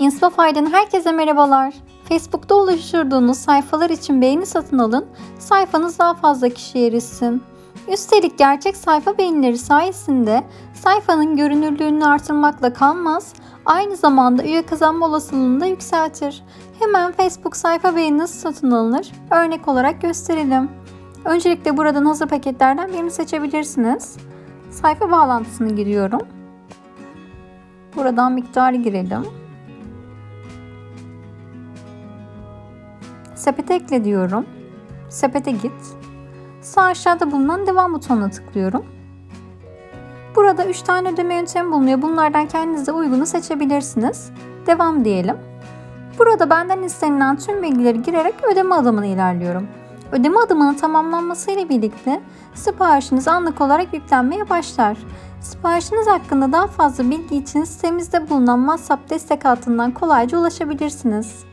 Inspa Fay'dan herkese merhabalar. Facebook'ta oluşturduğunuz sayfalar için beğeni satın alın, sayfanız daha fazla kişiye erişsin. Üstelik gerçek sayfa beğenileri sayesinde sayfanın görünürlüğünü artırmakla kalmaz, aynı zamanda üye kazanma olasılığını da yükseltir. Hemen Facebook sayfa beğeni nasıl satın alınır? Örnek olarak gösterelim. Öncelikle buradan hazır paketlerden birini seçebilirsiniz. Sayfa bağlantısını giriyorum. Buradan miktarı girelim. Sepete ekle diyorum. Sepete git. Sağ aşağıda bulunan devam butonuna tıklıyorum. Burada 3 tane ödeme yöntemi bulunuyor. Bunlardan kendinize uygunu seçebilirsiniz. Devam diyelim. Burada benden istenilen tüm bilgileri girerek ödeme adımına ilerliyorum. Ödeme adımının tamamlanmasıyla birlikte siparişiniz anlık olarak yüklenmeye başlar. Siparişiniz hakkında daha fazla bilgi için sitemizde bulunan WhatsApp destek hattından kolayca ulaşabilirsiniz.